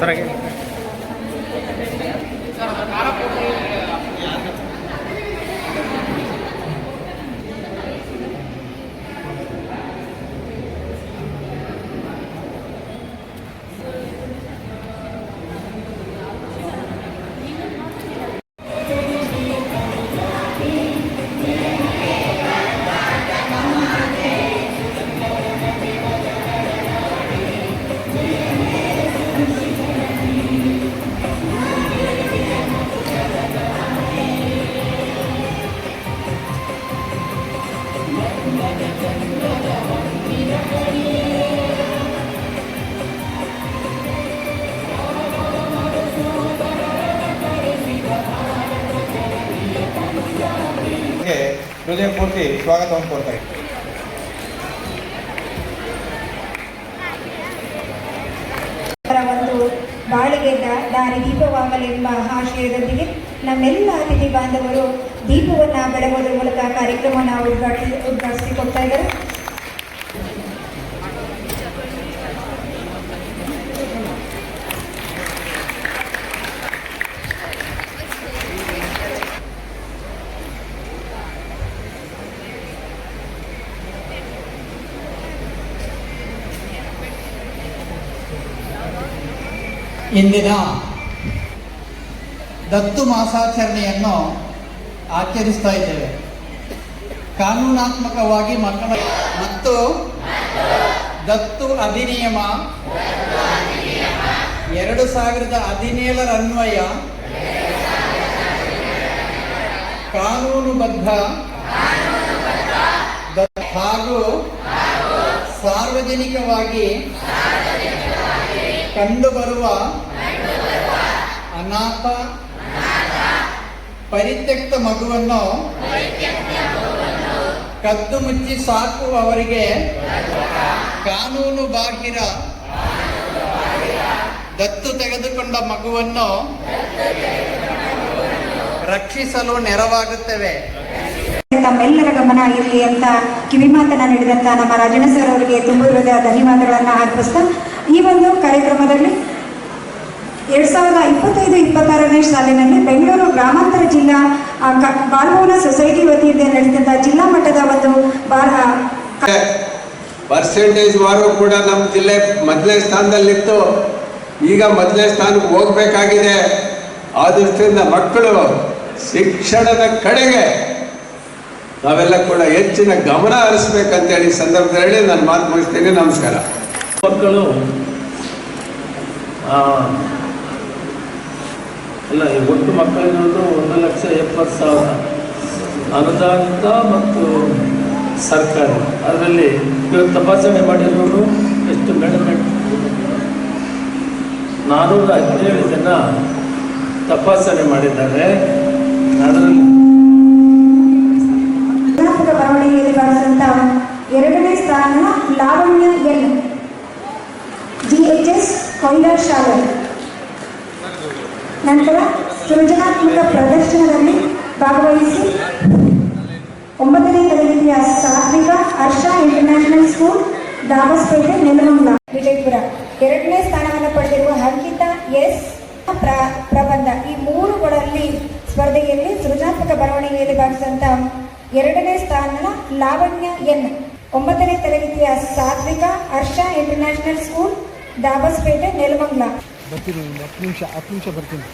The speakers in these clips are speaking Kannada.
ಸರ್ ಹಾಗೆ ಗೆ ಹೃದಯಪೂರ್ತಿ ಸ್ವಾಗತವನ್ನು ಕೊಡ್ತಾ ಇದ್ದೀನಿ ಒಂದು ಬಾಳಿಗೆ ದಾರಿ ದೀಪವಾಗಲೆಂಬ ಆಶಯದೊಂದಿಗೆ ನಮ್ಮೆಲ್ಲ ಅತಿಥಿ ಬಾಂಧವರು ದೀಪವನ್ನು ಬೆಳಗೋದ್ರ ಮೂಲಕ ಕಾರ್ಯಕ್ರಮವನ್ನು ಉದ್ಘಾಟಿಸಿ ಉದ್ಘಾಟಿಸಿಕೊಡ್ತಾ ಇದ್ದಾರೆ. ಇಂದಿನ ದತ್ತು ಮಾಸಾಚರಣೆಯನ್ನು ಆಚರಿಸ್ತಾ ಇದ್ದೇವೆ. ಕಾನೂನಾತ್ಮಕವಾಗಿ ಮಕ್ಕಳ ಮತ್ತು ದತ್ತು ಅಧಿನಿಯಮ ಎರಡು ಸಾವಿರದ ಹದಿನೇಳರ ಅನ್ವಯ ಕಾನೂನುಬದ್ಧ ಹಾಗೂ ಸಾರ್ವಜನಿಕವಾಗಿ ಕಂಡುಬರುವ ಅನಾಥ ಪರಿತ್ಯಕ್ತ ಮಗುವನ್ನು ಕದ್ದು ಮುಚ್ಚಿ ಸಾಕುವವರಿಗೆ ಕಾನೂನು ಬಾಹಿರ ದತ್ತು ತೆಗೆದುಕೊಂಡ ಮಗುವನ್ನು ರಕ್ಷಿಸಲು ನೆರವಾಗುತ್ತವೆ. ತಮ್ಮೆಲ್ಲರ ಗಮನ ಇರಲಿ ಅಂತ ಕಿವಿಮಾತನ ನೀಡಿದಂತ ನಮ್ಮ ರಾಜಣ್ಣ ಸರ್ ಅವರಿಗೆ ತುಂಬ ಹೃದಯ ಧನ್ಯವಾದಗಳನ್ನು ಅರ್ಪಿಸ್ತಾ ಈ ಒಂದು ಕಾರ್ಯಕ್ರಮದಲ್ಲಿ ಎರಡ್ ಸಾವಿರದ ಇಪ್ಪತ್ತೈದು, ಇಪ್ಪತ್ತಾರನೇ ಸಾಲಿನಲ್ಲಿ ಬೆಂಗಳೂರು ಗ್ರಾಮಾಂತರ ಜಿಲ್ಲಾ ಬಾಲಭವನ ಸೊಸೈಟಿ ವತಿಯಿಂದ ನಡೆಸಿದ ಜಿಲ್ಲಾ ಮಟ್ಟದ ಒಂದು ಪರ್ಸೆಂಟೇಜ್ ವಾರು ಕೂಡ ನಮ್ಮ ಜಿಲ್ಲೆ ಮೊದಲನೇ ಸ್ಥಾನದಲ್ಲಿತ್ತು. ಈಗ ಮೊದಲನೇ ಸ್ಥಾನಕ್ಕೆ ಹೋಗಬೇಕಾಗಿದೆ. ಆ ದೃಷ್ಟಿಯಿಂದ ಮಕ್ಕಳು ಶಿಕ್ಷಣದ ಕಡೆಗೆ ನಾವೆಲ್ಲ ಕೂಡ ಹೆಚ್ಚಿನ ಗಮನ ಹರಿಸ್ಬೇಕಂತೇಳಿ ಸಂದರ್ಭದಲ್ಲಿ ನಾನು ಮಾತು ಮುಗಿಸ್ತೀನಿ. ನಮಸ್ಕಾರ. ಮಕ್ಕಳು ಈ ಒಟ್ಟು ಮಕ್ಕಳಿರೋದು ಒಂದು ಲಕ್ಷ ಎಪ್ಪತ್ತು ಸಾವಿರ. ಅನುದಾನಿತ ಮತ್ತು ಸರ್ಕಾರ. ಅದರಲ್ಲಿ ಇವತ್ತು ತಪಾಸಣೆ ಮಾಡಿರೋರು ಎಷ್ಟು ಮೇಡಮ್ ನಾನ್ನೂರ ಹದಿನೇಳು ಜನ ತಪಾಸಣೆ ಮಾಡಿದ್ದಾರೆ. ಅದರಲ್ಲಿ ಎರಡನೇ ಸ್ಥಾನ ಲಾವಣ್ಯ ಎಲ್. ಎಚ್ ಎಸ್ ಶಾಲೆ ನಂತರ ಸೃಜನಾತ್ಮಕ ಪ್ರದರ್ಶನದಲ್ಲಿ ಭಾಗವಹಿಸಿ ಒಂಬತ್ತನೇ ತರಗತಿಯ ಸಾತ್ವಿಕ ಹರ್ಷ ಇಂಟರ್ನ್ಯಾಷನಲ್ ಸ್ಕೂಲ್ ದಾಬಸ್ಪೇಟೆ ನೆಲಮಂಗ್ಲ, ವಿಜಯಪುರ. ಎರಡನೇ ಸ್ಥಾನವನ್ನು ಪಡೆದಿರುವ ಅಂಕಿತಾ ಎಸ್ ಪ್ರ ಪ್ರಬಂಧ. ಈ ಮೂರುಗಳಲ್ಲಿ ಸ್ಪರ್ಧೆಯಲ್ಲಿ ಸೃಜನಾತ್ಮಕ ಬರವಣಿಗೆಯಲ್ಲಿ ಭಾಗಿಸಿದಂತ ಎರಡನೇ ಸ್ಥಾನ ಲಾವಣ್ಯ ಎನ್. ಒಂಬತ್ತನೇ ತರಗತಿಯ ಸಾತ್ವಿಕ ಹರ್ಷ ಇಂಟರ್ನ್ಯಾಷನಲ್ ಸ್ಕೂಲ್ ದಾಬಸ್ಪೇಟೆ ಪೇಟೆ ಬರ್ತೀನಿ ಹತ್ತು ನಿಮಿಷ ಹತ್ತು ನಿಮಿಷ ಬರ್ತೀನಿ.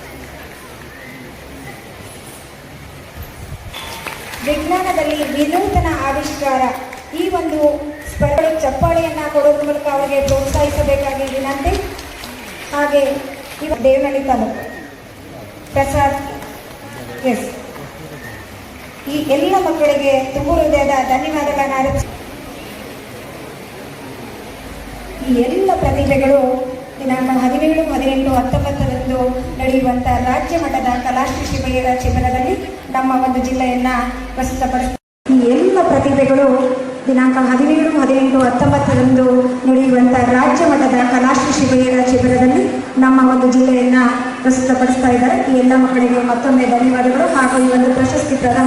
ವಿಜ್ಞಾನದಲ್ಲಿ ವಿನೂತನ ಆವಿಷ್ಕಾರ. ಈ ಒಂದು ಸ್ಪರ್ಧೆ ಚಪ್ಪಾಳೆಯನ್ನ ಕೊಡೋದ್ರ ಮೂಲಕ ಅವರಿಗೆ ಪ್ರೋತ್ಸಾಹಿಸಬೇಕಾಗಿ ವಿನಂತಿ. ಹಾಗೆ ಇವ ದೇವನಹಳ್ಳಿ ತಾಲೂಕು. ಪ್ರಸಾದ್ ಎಸ್. ಈ ಎಲ್ಲ ಮಕ್ಕಳಿಗೆ ತುಂಬ ಹೃದಯದ ಧನ್ಯವಾದಗಳನ್ನು ಈ ಎಲ್ಲ ಪ್ರತಿಭೆಗಳು ದಿನಾಂಕ ಹದಿನೇಳು, ಹದಿನೆಂಟು, ಹತ್ತೊಂಬತ್ತರಂದು ನಡೆಯುವಂಥ ರಾಜ್ಯ ಮಟ್ಟದ ಕಲಾಶ್ರೀ ಶಿಬಿರ ಶಿಬಿರದಲ್ಲಿ ನಮ್ಮ ಒಂದು ಜಿಲ್ಲೆಯನ್ನ ಪ್ರಸ್ತುತಪಡಿಸ ಈ ಎಲ್ಲ ಪ್ರತಿಭೆಗಳು ದಿನಾಂಕ ಹದಿನೇಳು, ಹದಿನೆಂಟು, ಹತ್ತೊಂಬತ್ತರಂದು ನಡೆಯುವಂಥ ರಾಜ್ಯ ಮಟ್ಟದ ಕಲಾಶ್ರೀ ಶಿಬಿರ ಶಿಬಿರದಲ್ಲಿ ನಮ್ಮ ಒಂದು ಜಿಲ್ಲೆಯನ್ನ ಪ್ರಸ್ತುತಪಡಿಸ್ತಾ ಇದ್ದಾರೆ. ಈ ಎಲ್ಲ ಮಕ್ಕಳಿಗೆ ಮತ್ತೊಮ್ಮೆ ಧನ್ಯವಾದಗಳು. ಹಾಗೂ ಈ ಒಂದು ಪ್ರಶಸ್ತಿ ಪ್ರದಾನ